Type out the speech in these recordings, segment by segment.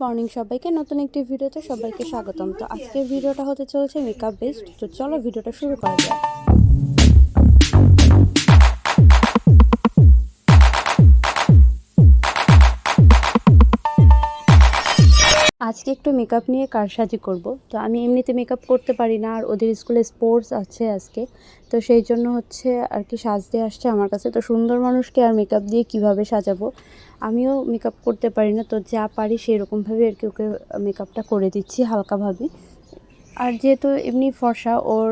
Morning সবাইকে। নতুন একটি ভিডিওতে সবাইকে স্বাগতম। তো আজকের ভিডিওটা হতে চলেছে মেকআপ বেস্ট তো চলো ভিডিওটা শুরু করা যাক। আজকে একটু মেকআপ নিয়ে কারসাজি করব। তো আমি এমনিতে মেকআপ করতে পারি না, আর ওদের স্কুলে স্পোর্টস আছে আজকে। তো সেই জন্য হচ্ছে আর কি সাজতে আসছে আমার কাছে। তো সুন্দর মানুষকে আর মেকআপ দিয়ে কীভাবে সাজাবো, আমিও মেকআপ করতে পারি না। তো যা পারি সেই রকমভাবে আর কি ওকে মেকআপটা করে দিচ্ছি হালকাভাবে। আর যেহেতু এমনি ফর্সা, ওর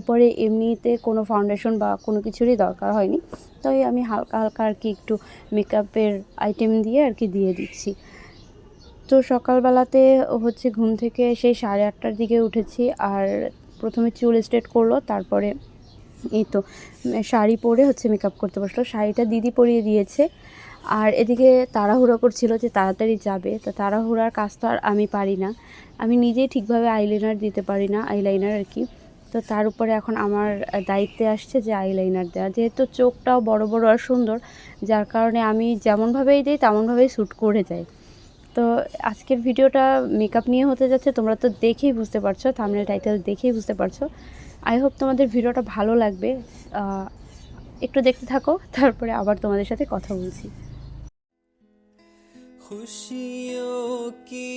উপরে এমনিতে কোনো ফাউন্ডেশন বা কোনো কিছুরই দরকার হয়নি। তাই আমি হালকা হালকা আর কি একটু মেকআপের আইটেম দিয়ে আর কি দিয়ে দিচ্ছি। তো সকালবেলাতে হচ্ছে ঘুম থেকে সেই সাড়ে আটটার দিকে উঠেছি আর প্রথমে চুল স্ট্রেট করল, তারপরে এই তো শাড়ি পরে হচ্ছে মেকআপ করতে বসল। শাড়িটা দিদি পরিয়ে দিয়েছে আর এদিকে তাড়াহুড়ো করছিল যে তাড়াতাড়ি যাবে। তো তাড়াহুড়ার কাজ তো আর আমি পারি না। আমি নিজেই ঠিকভাবে আইলাইনার দিতে পারি না আইলাইনার আর কি। তো তার উপরে এখন আমার দায়িত্বে আসছে যে আইলাইনার দেওয়া। যেহেতু চোখটাও বড় বড় আর সুন্দর, যার কারণে আমি যেমনভাবেই দিই তেমনভাবেই শ্যুট করে যায় তো আজকের ভিডিওটা মেকআপ নিয়ে হতে যাচ্ছে তোমরা তো দেখেই বুঝতে পারছ থামনেল টাইটেল দেখেই বুঝতে পারছ। আই হোপ তোমাদের ভিডিওটা ভালো লাগবে। একটু দেখতে থাকো তারপরে আবার তোমাদের সাথে কথা বলছি। খুশিও কি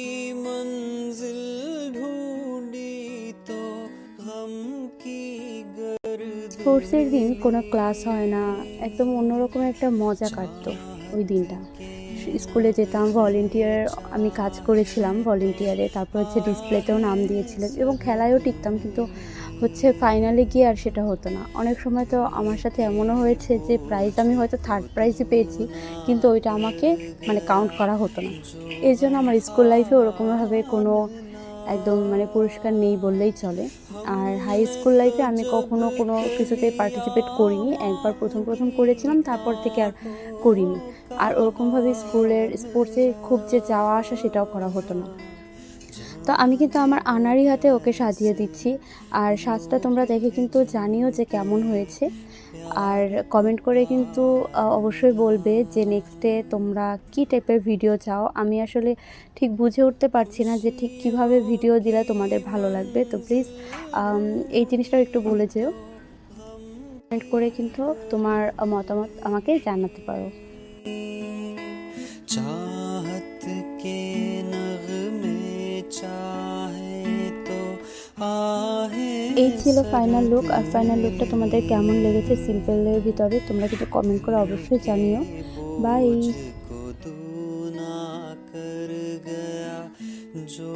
স্পোর্টসের দিন কোনো ক্লাস হয় না একদম অন্যরকম একটা মজা কাটতো ওই দিনটা। স্কুলে যেতাম ভলেন্টিয়ার আমি কাজ করেছিলাম ভলেন্টিয়ারে তারপর হচ্ছে ডিসপ্লেতেও নাম দিয়েছিলাম এবং খেলায়ও টিকতাম কিন্তু হচ্ছে ফাইনালে গিয়ে আর সেটা হতো না। অনেক সময় তো আমার সাথে এমনও হয়েছে যে প্রাইজ আমি হয়তো থার্ড প্রাইজই পেয়েছি, কিন্তু ওইটা আমাকে মানে কাউন্ট করা হতো না। এই জন্য আমার স্কুল লাইফে ওরকমভাবে কোনো একদম মানে পুরস্কার নেই বললেই চলে। আর হাই স্কুল লাইফে আমি কখনো কোনো কিছুতেই পার্টিসিপেট করিনি। একবার প্রথম প্রথম করেছিলাম, তারপর থেকে আর করিনি। আর ওরকমভাবে স্কুলের স্পোর্টসে খুব যে যাওয়া আসা সেটাও করা হতো না। তো আমি কিন্তু আমার আনারি হাতে ওকে সাজিয়ে দিচ্ছি। আর সাজটা তোমরা দেখে কিন্তু জানিও যে কেমন হয়েছে। আর কমেন্ট করে কিন্তু অবশ্যই বলবে যে নেক্সটে তোমরা কি টাইপের ভিডিও চাও। আমি আসলে ঠিক বুঝে উঠতে পারছি না যে ঠিক কীভাবে ভিডিও দিলে তোমাদের ভালো লাগবে। তো প্লিজ এই জিনিসটাও একটু বলে যেও। কমেন্ট করে কিন্তু তোমার মতামত আমাকে জানাতে পারো। এই ছিল ফাইনাল লুক আর ফাইনাল লুকটা তোমাদের কেমন লেগেছে সিম্পলের ভিতরে তোমরা কিন্তু কমেন্ট করে অবশ্যই জানিও। বাই जो